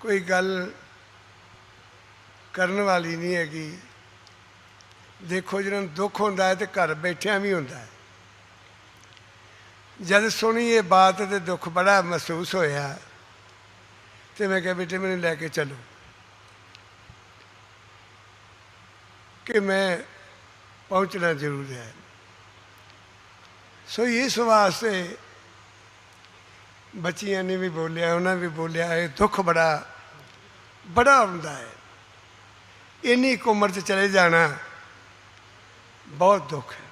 ਕੋਈ ਗੱਲ ਕਰਨ ਵਾਲੀ ਨਹੀਂ ਹੈਗੀ। ਦੇਖੋ ਜਿਹਨਾਂ ਨੂੰ ਦੁੱਖ ਹੁੰਦਾ ਹੈ ਤੇ ਘਰ ਬੈਠਿਆਂ ਵੀ ਹੁੰਦਾ ਹੈ। ਜਦ ਸੁਣੀ ਇਹ ਬਾਤ ਤੇ ਦੁੱਖ ਬੜਾ ਮਹਿਸੂਸ ਹੋਇਆ, ਤੇ ਮੈਂ ਕਿਹਾ ਬੇਟੇ ਮੈਨੂੰ ਲੈ ਕੇ ਚੱਲੋ। ਕਿ ਮੈਂ ਪਹੁੰਚਣਾ ਜ਼ਰੂਰ ਹੈ। ਸੋ ਇਸ ਵਾਸਤੇ ਬੱਚੀਆਂ ਨੇ ਵੀ ਬੋਲਿਆ, ਉਹਨਾਂ ਵੀ ਬੋਲਿਆ, ਇਹ ਦੁੱਖ ਬੜਾ ਬੜਾ ਹੁੰਦਾ ਹੈ। ਇੰਨੀ ਕੁ ਉਮਰ 'ਚ ਚਲੇ ਜਾਣਾ ਬਹੁਤ ਦੁੱਖ ਹੈ।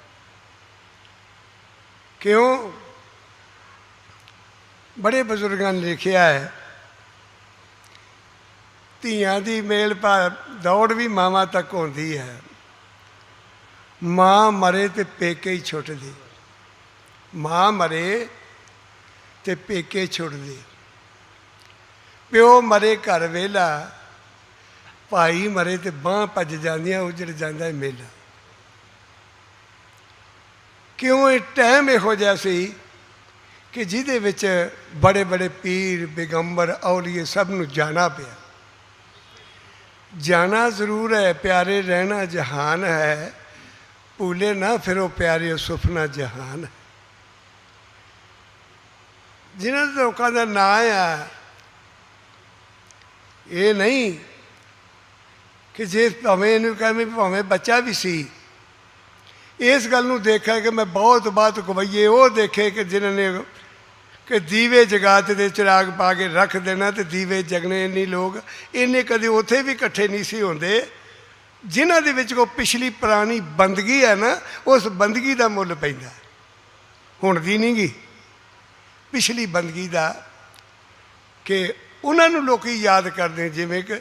ਕਿਉਂ? ਬੜੇ ਬਜ਼ੁਰਗਾਂ ਨੇ ਲਿਖਿਆ ਹੈ, ਧੀਆਂ ਦੀ ਮੇਲ ਪਾ ਦੌੜ ਵੀ ਮਾਵਾਂ ਤੱਕ ਹੁੰਦੀ ਹੈ। ਮਾਂ ਮਰੇ ਤੇ ਪੇਕੇ ਹੀ ਛੁੱਟਦੀ। ਮਾਂ ਮਰੇ ਤੇ ਪੇਕੇ ਛੁੱਟਦੇ। ਪਿਓ ਮਰੇ ਘਰ ਵੇਲਾ ਭਾਈ ਮਰੇ ਤੇ ਬਾਹ ਭੱਜ ਜਾਂਦੀਆਂ ਉਜੜ ਜਾਂਦਾ ਮੇਲਾ। ਕਿਉਂ ਇਹ ਟਾਈਮ ਇਹੋ ਜਿਹਾ ਸੀ ਕਿ ਜਿਹਦੇ ਵਿੱਚ ਬੜੇ ਬੜੇ ਪੀਰ ਬੇਗੰਬਰ ਔਲੀਏ ਸਭ ਨੂੰ ਜਾਣਾ ਪਿਆ। ਜਾਣਾ ਜ਼ਰੂਰ ਹੈ, ਪਿਆਰੇ ਰਹਿਣਾ ਜਹਾਨ ਹੈ, ਭੂਲੇ ਨਾ ਫਿਰੋ ਪਿਆਰੇ ਸੁਪਨਾ ਜਹਾਨ ਹੈ। ਜਿਨ੍ਹਾਂ ਲੋਕਾਂ ਦਾ ਨਾਂ ਆ, ਇਹ ਨਹੀਂ ਕਿ ਜੇ ਭਾਵੇਂ ਇਹਨੂੰ ਕਹਵੇਂ ਭਾਵੇਂ ਬੱਚਾ ਵੀ ਸੀ, ਇਸ ਗੱਲ ਨੂੰ ਦੇਖਿਆ ਕਿ ਮੈਂ ਬਹੁਤ ਬਾਤ ਗਵਈਏ, ਉਹ ਦੇਖੇ ਕਿ ਜਿਨ੍ਹਾਂ ਨੇ ਕਿ ਦੀਵੇ ਜਗਾਤ ਦੇ ਚਿਰਾਗ ਪਾ ਕੇ ਰੱਖ ਦੇਣਾ ਤੇ ਦੀਵੇ ਜਗਣੇ ਇੰਨੀ ਲੋਕ ਇੰਨੇ ਕਦੇ ਉੱਥੇ ਵੀ ਇਕੱਠੇ ਨਹੀਂ ਸੀ ਹੁੰਦੇ। ਜਿਨ੍ਹਾਂ ਦੇ ਵਿੱਚ ਕੋ ਪਿਛਲੀ ਪੁਰਾਣੀ ਬੰਦਗੀ ਹੈ ਨਾ, ਉਸ ਬੰਦਗੀ ਦਾ ਮੁੱਲ ਪੈਂਦਾ। ਹੁਣ ਦੀ ਨਹੀਂ ਗੀ ਪਿਛਲੀ ਬੰਦਗੀ ਦਾ ਕਿ ਉਹਨਾਂ ਨੂੰ ਲੋਕੀ ਯਾਦ ਕਰਦੇ ਜਿਵੇਂ ਕਿ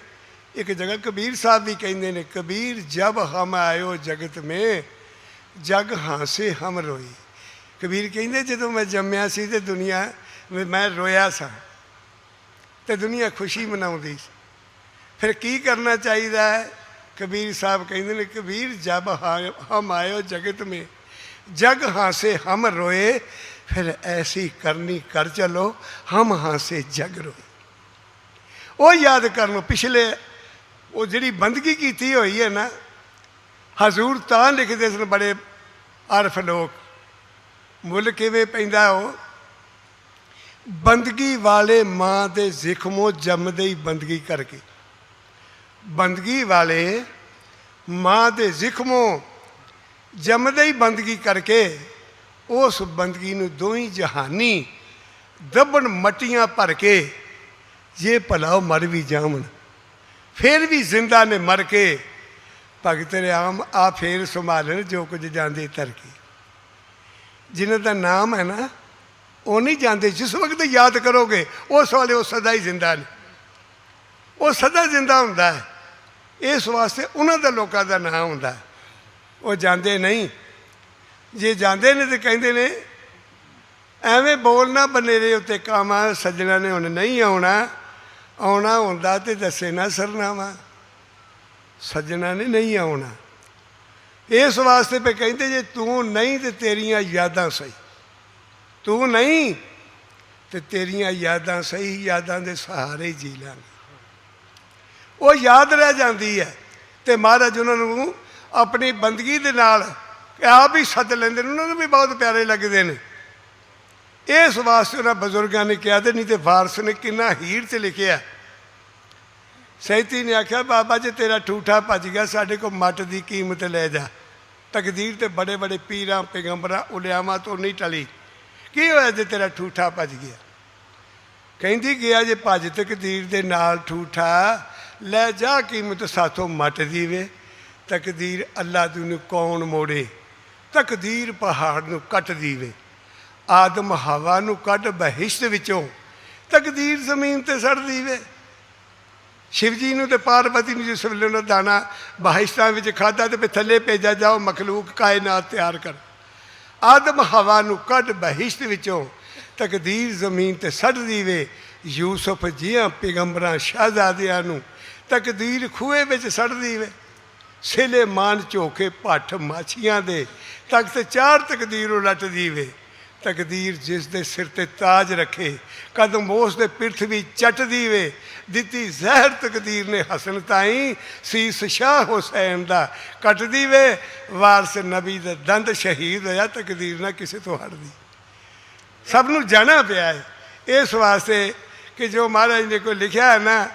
ਇੱਕ ਜਗ੍ਹਾ ਕਬੀਰ ਸਾਹਿਬ ਵੀ ਕਹਿੰਦੇ ਨੇ, ਕਬੀਰ, ਜਬ ਹਮ ਆਇਓ ਜਗਤ ਮੇ, ਜਗ ਹਾਸੇ ਹਮ ਰੋਈ। ਕਬੀਰ ਕਹਿੰਦੇ, ਜਦੋਂ ਮੈਂ ਜੰਮਿਆ ਸੀ ਤੇ ਦੁਨੀਆ ਮੈਂ ਰੋਇਆ ਸਾਂ ਤੇ ਦੁਨੀਆ ਖੁਸ਼ੀ ਮਨਾਉਂਦੀ ਸੀ। ਫਿਰ ਕੀ ਕਰਨਾ ਚਾਹੀਦਾ ਹੈ? ਕਬੀਰ ਸਾਹਿਬ ਕਹਿੰਦੇ ਨੇ, ਕਬੀਰ, ਜਬ ਹਾ- ਹਮ ਆਇਓ ਜਗਤ ਮੇ, ਜਗ ਹਾਸੇ ਹਮ ਰੋਏ ਫਿਰ ਐਸੀ ਕਰਨੀ ਕਰ ਚਲੋ, ਹਮ ਹਾਸੇ ਜਗ ਰੋਏ। ਉਹ ਯਾਦ ਕਰ ਲਓ ਪਿਛਲੇ ਉਹ ਜਿਹੜੀ ਬੰਦਗੀ ਕੀਤੀ ਹੋਈ ਹੈ ਨਾ, ਹਜ਼ੂਰ ਤਾਂ ਲਿਖਦੇ ਸਨ ਬੜੇ ਅਰਫ ਲੋਕ। ਮੁੱਲ ਕਿਵੇਂ ਪੈਂਦਾ ਉਹ? ਬੰਦਗੀ ਵਾਲੇ ਮਾਂ ਦੇ ਜ਼ਿਖਮੋਂ ਜੰਮਦੇ ਹੀ ਬੰਦਗੀ ਕਰਕੇ। ਬੰਦਗੀ ਵਾਲੇ ਮਾਂ ਦੇ ਜ਼ਿਖਮੋਂ ਜੰਮਦੇ ਹੀ ਬੰਦਗੀ ਕਰਕੇ ਉਸ ਬੰਦਗੀ ਨੂੰ ਦੋਹੀਂ ਜਹਾਨੀ ਦੱਬਣ ਮਟੀਆਂ ਭਰ ਕੇ ਜੇ ਭਲਾ ਉਹ ਮਰ ਵੀ ਜਾਵਣ। ਫਿਰ ਵੀ ਜ਼ਿੰਦਾ ਨੇ ਮਰ ਕੇ ਭਗਤ ਰਾਮ ਆ ਫੇਰ ਸੰਭਾਲਣ ਜੋ ਕੁਝ ਜਾਂਦੇ ਧਰਕੇ ਜਿਨ੍ਹਾਂ ਦਾ ਨਾਮ ਹੈ ਨਾ, ਉਹ ਨਹੀਂ ਜਾਂਦੇ। ਜਿਸ ਵਕਤ ਯਾਦ ਕਰੋਗੇ, ਉਸ ਵਾਲੇ ਉਹ ਸਦਾ ਹੀ ਜ਼ਿੰਦਾ ਨੇ। ਉਹ ਸਦਾ ਜ਼ਿੰਦਾ ਹੁੰਦਾ ਹੈ। ਇਸ ਵਾਸਤੇ ਉਹਨਾਂ ਦਾ ਲੋਕਾਂ ਦਾ ਨਾਮ ਹੁੰਦਾ ਉਹ ਜਾਂਦੇ ਨਹੀਂ। ਜੇ ਜਾਂਦੇ ਨੇ ਤੇ ਕਹਿੰਦੇ ਨੇ, ਐਵੇਂ ਬੋਲਣਾ ਬਨੇਰੇ ਉੱਤੇ ਕਾਮਾ ਸੱਜਣਾ ਨੇ ਹੁਣ ਨਹੀਂ ਆਉਣਾ ਆਉਣਾ ਹੁੰਦਾ ਤੇ ਦੱਸੇ ਨਾ ਸਰਨਾਵਾ। ਸੱਜਣਾ ਨੇ ਨਹੀਂ ਆਉਣਾ। ਇਸ ਵਾਸਤੇ ਪੇ ਕਹਿੰਦੇ ਜੇ ਤੂੰ ਨਹੀਂ ਤੇ ਤੇਰੀਆਂ ਯਾਦਾਂ ਸਹੀ। ਤੂੰ ਨਹੀਂ ਤੇ ਤੇਰੀਆਂ ਯਾਦਾਂ ਸਹੀ, ਯਾਦਾਂ ਦੇ ਸਹਾਰੇ ਜੀ ਲਾਂਗੇ। ਉਹ ਯਾਦ ਰਹਿ ਜਾਂਦੀ ਹੈ ਤੇ ਮਹਾਰਾਜ ਉਹਨਾਂ ਨੂੰ ਆਪਣੀ ਬੰਦਗੀ ਦੇ ਨਾਲ ਆਪ ਹੀ ਸੱਦ ਲੈਂਦੇ ਨੇ, ਉਹਨਾਂ ਨੂੰ ਵੀ ਬਹੁਤ ਪਿਆਰੇ ਲੱਗਦੇ ਨੇ। ਇਸ ਵਾਸਤੇ ਉਹਨਾਂ ਬਜ਼ੁਰਗਾਂ ਨੇ ਕਿਹਾ ਤੇ ਨਹੀਂ ਤੇ ਵਾਰਸ ਨੇ ਕਿੰਨਾ ਹੀਰ ਚ ਲਿਖਿਆ। ਸੈਤੀ ਨੇ ਆਖਿਆ, ਬਾਬਾ ਜੇ, ਤੇਰਾ ਠੂਠਾ ਭੱਜ ਗਿਆ, ਸਾਡੇ ਕੋਲ ਮੱਟ ਦੀ ਕੀਮਤ ਲੈ ਜਾ। ਤਕਦੀਰ ਤੇ ਬੜੇ ਬੜੇ ਪੀਰਾਂ, ਪੈਗੰਬਰਾਂ, ਉਲਿਆਵਾਂ ਤੋਂ ਨਹੀਂ ਟਲੀ। ਕੀ ਹੋਇਆ ਜੇ ਤੇਰਾ ਠੂਠਾ ਭੱਜ ਗਿਆ? ਕਹਿੰਦੀ, ਗਿਆ ਜੇ ਭੱਜ ਤਕਦੀਰ ਦੇ ਨਾਲ ਠੂਠਾ, ਲੈ ਜਾ ਕੀਮਤ ਸਾਥੋਂ ਮੱਟ ਦੀ ਵੇ। ਤਕਦੀਰ ਅੱਲਾ ਨੂੰ ਕੌਣ ਮੋੜੇ? ਤਕਦੀਰ ਪਹਾੜ ਨੂੰ ਕੱਟ ਦੀਵੇ, ਆਦਮ ਹਵਾ ਨੂੰ ਕੱਢ ਬਹਿਸ਼ਤ ਵਿੱਚੋਂ, ਤਕਦੀਰ ਜ਼ਮੀਨ ਤੇ ਸੜ ਦੀਵੇ। ਸ਼ਿਵ ਜੀ ਨੂੰ ਤੇ ਪਾਰਵਤੀ ਨੂੰ ਜਿਸ ਵੇਲੇ ਉਹਨਾਂ ਦਾਣਾ ਬਹਿਸ਼ਤਾਂ ਵਿੱਚ ਖਾਦਾ ਤੇ ਫਿਰ ਥੱਲੇ ਭੇਜਿਆ, ਜਾਓ ਮਖਲੂਕ ਕਾਇਨਾਤ ਤਿਆਰ ਕਰ। ਆਦਮ ਹਵਾ ਨੂੰ ਕੱਢ ਬਹਿਸ਼ਤ ਵਿੱਚੋਂ, ਤਕਦੀਰ ਜ਼ਮੀਨ ਤੇ ਸੜ ਦੀਵੇ। ਯੂਸਫ ਜੀਆਂ ਪੈਗੰਬਰਾਂ, ਸ਼ਹਿਜ਼ਾਦਿਆਂ ਨੂੰ ਤਕਦੀਰ ਖੂਏ ਵਿੱਚ ਸੜ ਦੀਵੇ। ਸੇਲੇ ਮਾਨ ਝੋਕੇ ਭੱਠ ਮਾਛੀਆਂ ਦੇ। ਤਖਤ ਚਾਰ ਤਕਦੀਰ ਉਲਟ ਦੀਵੇ। ਤਕਦੀਰ ਜਿਸ ਦੇ ਸਿਰ ਤੇ ਤਾਜ ਰੱਖੇ, ਕਦਮ ਉਸ ਦੇ ਪਿਰਥਵੀ ਚੱਟਦੀ ਵੇ ਦਿੱਤੀ ਜ਼ਹਿਰ ਤਕਦੀਰ ਨੇ ਹਸਨ ਤਾਈ, ਸੀਸ ਸ਼ਾਹ ਹੁਸੈਨ ਦਾ ਕੱਟਦੀ ਵੇ ਵਾਰਸ ਨਬੀ ਦਾ ਦੰਦ ਸ਼ਹੀਦ ਹੋਇਆ, ਤਕਦੀਰ ਨਾ ਕਿਸੇ ਤੋਂ ਹਟਦੀ। ਸਭ ਨੂੰ ਜਾਣਾ ਪਿਆ ਹੈ ਇਸ ਵਾਸਤੇ ਕਿ ਜੋ ਮਹਾਰਾਜ ਨੇ ਕੋਈ ਲਿਖਿਆ ਹੈ ਨਾ,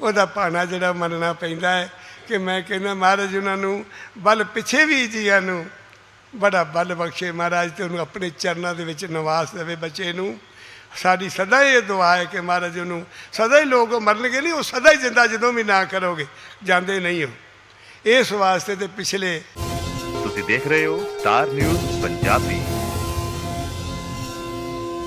ਉਹਦਾ ਭਾਣਾ ਜਿਹੜਾ ਮੰਨਣਾ ਪੈਂਦਾ ਹੈ ਕਿ ਮੈਂ ਕਹਿੰਦਾ ਮਹਾਰਾਜ ਉਹਨਾਂ ਨੂੰ ਬਲ ਪਿੱਛੇ ਵੀ ਜੀਆਂ ਨੂੰ ਬੜਾ ਬਲ ਬਖਸ਼ੇ ਮਹਾਰਾਜ ਤੇ ਉਹਨੂੰ ਆਪਣੇ ਚਰਨਾਂ ਦੇ ਵਿੱਚ ਨਿਵਾਸ ਦੇਵੇ ਬੱਚੇ ਨੂੰ। ਸਾਡੀ ਸਦਾ ਹੀ ਇਹ ਦੁਆ ਹੈ ਕਿ ਮਹਾਰਾਜ ਉਹਨੂੰ ਸਦਾ ਹੀ ਲੋਕ ਮਰਨਗੇ ਨਹੀਂ, ਉਹ ਸਦਾ ਹੀ ਜਿੰਦਾ ਜਦੋਂ ਵੀ ਨਾ ਕਰੋਗੇ, ਜਾਂਦੇ ਨਹੀਂ ਹੋ ਇਸ ਵਾਸਤੇ ਤੇ ਪਿਛਲੇ ਤੁਸੀਂ ਦੇਖ ਰਹੇ ਹੋ ਸਟਾਰ ਨਿਊਜ਼ ਪੰਜਾਬੀ।